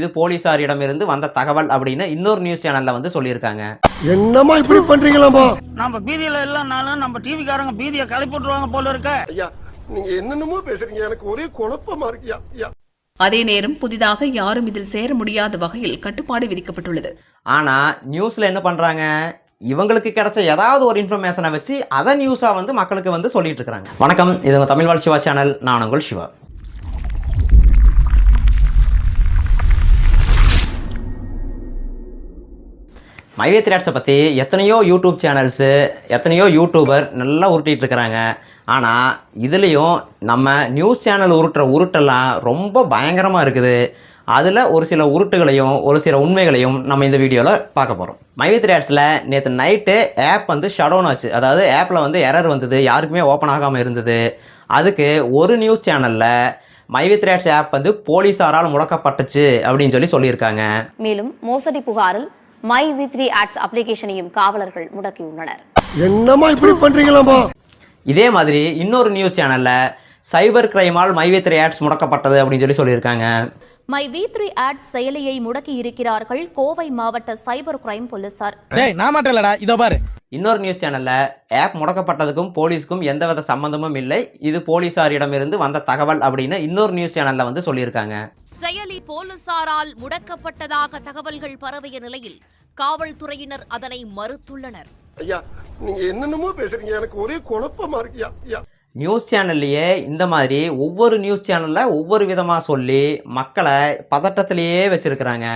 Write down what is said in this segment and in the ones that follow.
இது போலீசாரிடமிருந்து வந்த தகவல் அப்படின்னு இன்னொரு நியூஸ் சேனல்ல வந்து சொல்லியிருக்காங்க. என்னமா இப்படி பண்றீங்களாமா நம்ம பீதியில இல்லைனாலும் நம்ம டிவிக்காரங்க பீதியை கிளப்பி விட்டுருவாங்க போல இருக்க. ஐயா நீங்க என்னென்னமோ பேசுறீங்க. எனக்கு ஒரே குழப்பமா இருக்குயா ஐயா அதே நேரம் புதிதாக யாரும் இதில் சேர முடியாத வகையில் கட்டுப்பாடு விதிக்கப்பட்டுள்ளது. ஆனா நியூஸ்ல என்ன பண்றாங்க? இவங்களுக்கு கிடைச்ச ஏதாவது ஒரு இன்ஃபர்மேஷனை வச்சு அதை நியூஸா வந்து மக்களுக்கு வந்து சொல்லிட்டு இருக்காங்க வணக்கம் இது தமிழ் வாழ் சிவா சேனல் நான் உங்கள் சிவா. மைவே த்ராட்ஸை பற்றி எத்தனையோ யூடியூப் சேனல்ஸு எத்தனையோ யூடியூபர் நல்லா உருட்டிகிட்டு இருக்கிறாங்க. ஆனால் இதுலேயும் நம்ம நியூஸ் சேனல் உருட்டுற உருட்டெல்லாம் ரொம்ப பயங்கரமாக இருக்குது. அதில் ஒரு சில உருட்டுகளையும் ஒரு சில உண்மைகளையும் நம்ம இந்த வீடியோவில் பார்க்க போகிறோம் மைவி த்ராட்ஸில் நேற்று நைட்டு ஆப் வந்து ஷடோன் ஆச்சு. அதாவது ஆப்பில் வந்து எரர் வந்தது யாருக்குமே ஓப்பன் ஆகாமல் இருந்தது. அதுக்கு ஒரு நியூஸ் சேனலில் மைவி த்ராட்ஸ் ஆப் வந்து போலீஸாரால் முடக்கப்பட்டுச்சு அப்படின்னு சொல்லி சொல்லியிருக்காங்க. மேலும் மோசடி புகாரில் மை வி த்ரீ ஆட்ஸ் அப்ளிகேஷனையும் காவலர்கள் முடக்கியுள்ளனர். என்னமா இப்படி பண்றீங்களாமா இதே மாதிரி இன்னொரு நியூஸ் சேனலில் சைபர் கிரைமால் மைவேத்திரை ஆட்ஸ் முடக்கப்பட்டது அப்படின்னு சொல்லி சொல்லியிருக்காங்க. மை வி த்ரீ ஆட்ஸ் செயலியை முடக்கி இருக்கிறார்கள் கோவை மாவட்ட சைபர் கிரைம் போலீசார். டேய் நான் மட்டும் இல்லடா இதோ பாரு. இன்னொரு நியூஸ் சேனலில் ஆப் முடக்கப்பட்டதுக்கும் போலீஸ்க்கும் எந்தவித சம்பந்தமும் இல்லை. இது போலீசாரிடமிருந்து வந்த தகவல் அப்படின்னு இன்னொரு நியூஸ் சேனலில் வந்து சொல்லியிருக்காங்க. செயலி போலீசாரால் முடக்கப்பட்டதாக தகவல்கள் பரவிய நிலையில் காவல்துறையினர் அதனை மறுத்துள்ளனர். ஐயா நீங்க என்னென்னமோ பேசுறீங்க. எனக்கு ஒரே குழப்பமா இருக்குயா ஐயா. நியூஸ் சேனல்லையே இந்த மாதிரி ஒவ்வொரு நியூஸ் சேனலில் ஒவ்வொரு விதமாக சொல்லி மக்களை பதட்டத்திலேயே வச்சிருக்கிறாங்க.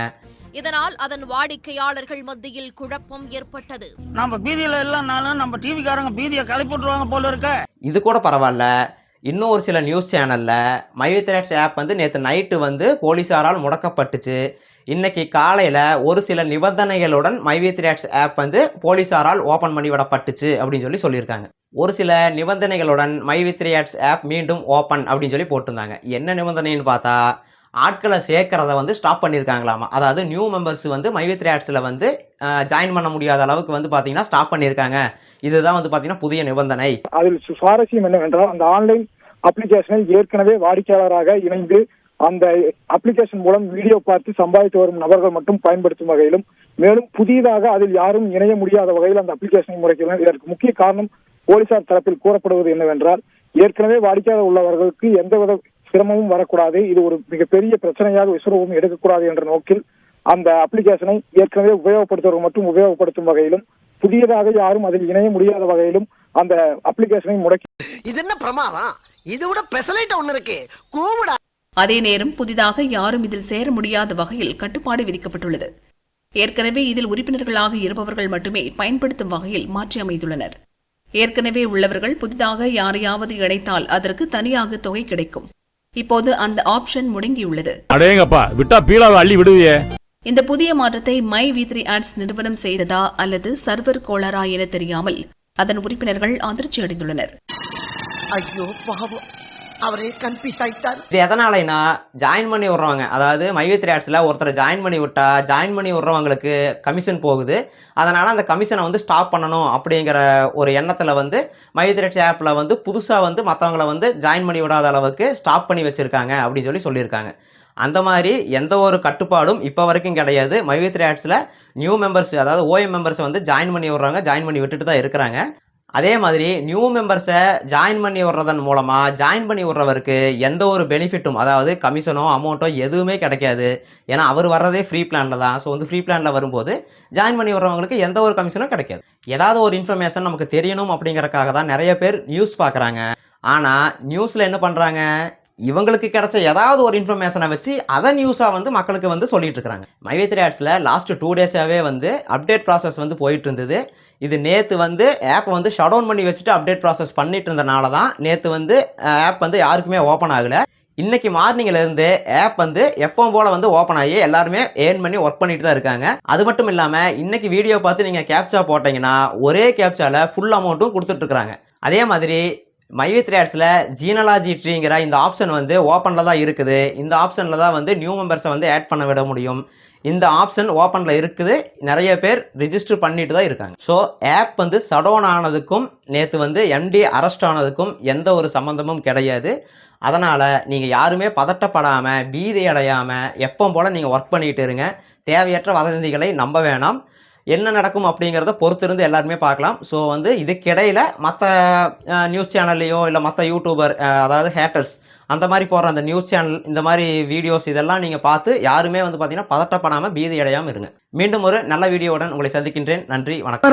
இதனால் அதன் வாடிக்கையாளர்கள் மத்தியில் குழப்பம் ஏற்பட்டது. நம்ம பீதியில இல்லைனாலும் நம்ம டிவிக்காரங்க பீதியை கிளப்பி விட்டுருவாங்க போல இருக்க. இது கூட பரவாயில்ல. இன்னும் ஒரு சில நியூஸ் சேனலில் மைவித்ராட்ஸ் ஆப் வந்து நேற்று நைட்டு வந்து போலீஸாரால் முடக்கப்பட்டுச்சு. இன்னைக்கு காலையில் ஒரு சில நிபந்தனைகளுடன் மைவித்ராட்ஸ் ஆப் வந்து போலீஸாரால் ஓப்பன் பண்ணி விடப்பட்டுச்சு அப்படின்னு சொல்லி சொல்லியிருக்காங்க. ஒரு சில நிபந்தனைகளுடன் மைவித்ராட்ஸ் ஆப் மீண்டும் ஓப்பன் அப்படின்னு சொல்லி போட்டிருந்தாங்க. என்ன நிபந்தனைன்னு பார்த்தா ஆட்களை சேர்க்கறத வந்து ஸ்டாப் பண்ணியிருக்காங்களாமா அதாவது நியூ மெம்பர்ஸ் வந்து மைவித்ரி ஆட்ஸில் வந்து ஜாயின் பண்ண முடியாத அளவுக்கு வந்து பார்த்தீங்கன்னா ஸ்டாப் பண்ணியிருக்காங்க இதுதான் வந்து பார்த்தீங்கன்னா புதிய நிபந்தனை. அதில் சுவாரஸ்யம் என்னவென்றால் அந்த ஆன்லைன் அப்ளிகேஷனை ஏற்கனவே வாடிக்கையாளராக இணைந்து அந்த அப்ளிகேஷன் மூலம் வீடியோ பார்த்து சம்பாதித்து வரும் நபர்கள் மட்டும் பயன்படுத்தும் வகையிலும் மேலும் புதிதாக அதில் யாரும் இணைய முடியாத வகையில் அந்த அப்ளிகேஷனை முறைக்கலாம் இதற்கு முக்கிய காரணம் போலீசார் தரப்பில் கூறப்படுவது என்னவென்றால் ஏற்கனவே வாடிக்கையாளர் உள்ளவர்களுக்கு எந்தவித சிரமமும் வரக்கூடாது. இது ஒரு மிகப்பெரிய பிரச்சனையாக விஸ்வரூபம் எடுக்கக்கூடாது என்ற நோக்கில் அந்த அப்ளிகேஷனை ஏற்கனவே உபயோகப்படுத்துவர்கள் மட்டும் உபயோகப்படுத்தும் வகையிலும் புதியதாக யாரும் அதில் இணைய முடியாத வகையிலும் அந்த அப்ளிகேஷனை முடக்கி இது என்ன பிரமாதம்? இது விட பெசலைட் ஒண்ணு இருக்கு. கூவுடா. அதே நேரம் புதிதாக யாரும் இதில் சேர முடியாத வகையில் கட்டுப்பாடு விதிக்கப்பட்டுள்ளது. ஏற்கனவே இதில் உறுப்பினர்களாக இருப்பவர்கள் மட்டுமே பயன்படுத்தும் வகையில் மாற்றி அமைத்துள்ளனர். ஏற்கனவே உள்ளவர்கள் புதிதாக யாரையாவது இணைத்தால் அதற்கு தனியாக தொகை கிடைக்கும். இப்போது அந்த ஆப்ஷன் முடங்கியுள்ளது. அடேங்கப்பா விட்டா பீலாவை அள்ளி விடுவியே. இந்த புதிய மாற்றத்தை மை வி த்ரீ ஆட்ஸ் நிறுவனம் செய்ததா அல்லது சர்வர் கோளாறா என தெரியாமல் அதன் உறுப்பினர்கள் அதிர்ச்சி அடைந்துள்ளனர் ஐயோ பாவம். அவரே கன்ஃபியூஸ் ஆகிட்டார் இது எதனாலனா ஜாயின் பண்ணி விட்றவங்க அதாவது மைவேத்ரி ஆட்ஸில் ஒருத்தரை ஜாயின் பண்ணி விட்டா ஜாயின் பண்ணி விட்றவங்களுக்கு கமிஷன் போகுது. அதனால் அந்த கமிஷனை வந்து ஸ்டாப் பண்ணணும் அப்படிங்கிற ஒரு எண்ணத்தில் வந்து மைவித்ரி ஆப்பில் வந்து புதுசாக வந்து மற்றவங்கள வந்து ஜாயின் பண்ணி விடாத அளவுக்கு ஸ்டாப் பண்ணி வச்சுருக்காங்க அப்படின்னு சொல்லி சொல்லியிருக்காங்க. அந்த மாதிரி எந்த ஒரு கட்டுப்பாடும் இப்போ வரைக்கும் கிடையாது. மைவேத்ரி ஆட்ஸில் நியூ மெம்பர்ஸ் அதாவது ஓஎம் மெம்பர்ஸ் வந்து ஜாயின் பண்ணி விட்றாங்க ஜாயின் பண்ணி விட்டுட்டு தான் இருக்கிறாங்க. அதே மாதிரி நியூ மெம்பர்ஸை ஜாயின் பண்ணி விடுறதன் மூலமாக ஜாயின் பண்ணி விடுறவருக்கு எந்த ஒரு பெனிஃபிட்டும் அதாவது கமிஷனோ அமௌண்ட்டோ எதுவுமே கிடைக்காது. ஏன்னா அவர் வர்றதே ஃப்ரீ பிளானில் தான். ஸோ வந்து ஃப்ரீ பிளானில் வரும்போது ஜாயின் பண்ணி விடுறவங்களுக்கு எந்த ஒரு கமிஷனும் கிடைக்காது. ஏதாவது ஒரு இன்ஃபர்மேஷன் நமக்கு தெரியணும் அப்படிங்கறக்காக தான் நிறைய பேர் நியூஸ் பார்க்குறாங்க. ஆனால் நியூஸில் என்ன பண்ணுறாங்க இவங்களுக்கு கிடைச்ச ஏதாவது ஒரு இன்ஃபர்மேஷனை வச்சு அதை நியூஸாக வந்து மக்களுக்கு வந்து சொல்லிட்டு இருக்கிறாங்க. மைவேத்ரி ஆட்ஸில் லாஸ்ட் டூ டேஸாகவே வந்து அப்டேட் ப்ராசஸ் வந்து போயிட்டு இருந்தது. இது நேற்று வந்து ஆப்பை வந்து ஷட் டவுன் பண்ணி வச்சுட்டு அப்டேட் ப்ராசஸ் பண்ணிட்டு இருந்தனால தான் நேற்று வந்து ஆப் வந்து யாருக்குமே ஓப்பன் ஆகலை. இன்னைக்கு மார்னிங்லேருந்து ஆப் வந்து எப்பவும் போல வந்து ஓப்பன் ஆகி எல்லாருமே ஏர்ன் பண்ணி ஒர்க் பண்ணிட்டு தான் இருக்காங்க. அது மட்டும் இல்லாமல் இன்னைக்கு வீடியோ பார்த்து நீங்கள் கேப்சா போட்டிங்கன்னா ஒரே கேப்சாவில் ஃபுல் அமௌண்ட்டும் கொடுத்துட்டு அதே மாதிரி மைவி த்ரேட்ஸில் ஜீனலாஜி ட்ரீங்கிற இந்த ஆப்ஷன் வந்து ஓப்பனில் தான் இருக்குது. இந்த ஆப்ஷனில் தான் வந்து நியூ மெம்பர்ஸை வந்து ஆட் பண்ண விட முடியும். இந்த ஆப்ஷன் ஓப்பனில் இருக்குது. நிறைய பேர் ரிஜிஸ்டர் பண்ணிட்டு தான் இருக்காங்க. ஸோ ஆப் வந்து சடோன் ஆனதுக்கும் நேற்று வந்து எம்டி அரெஸ்ட் ஆனதுக்கும் எந்த ஒரு சம்மந்தமும் கிடையாது. அதனால் நீங்கள் யாருமே பதட்டப்படாமல் பீதி அடையாமல் எப்போ போல் நீங்கள் ஒர்க் பண்ணிக்கிட்டு இருங்க. தேவையற்ற வதந்திகளை நம்ப வேணாம். என்ன நடக்கும் அப்படிங்கிறத பொறுத்திருந்து எல்லாருமே பார்க்கலாம். ஸோ வந்து இதுக்கிடையில் மற்ற நியூஸ் சேனல்லையோ இல்லை மற்ற யூடியூபர் அதாவது ஹேட்டர்ஸ் அந்த மாதிரி போடுற அந்த நியூஸ் சேனல் இந்த மாதிரி வீடியோஸ் இதெல்லாம் நீங்கள் பார்த்து யாருமே வந்து பார்த்தீங்கன்னா பதட்டப்படாமல் பீதி அடையாமல் இருங்க. மீண்டும் ஒரு நல்ல வீடியோவுடன் உங்களை சந்திக்கின்றேன். நன்றி வணக்கம்.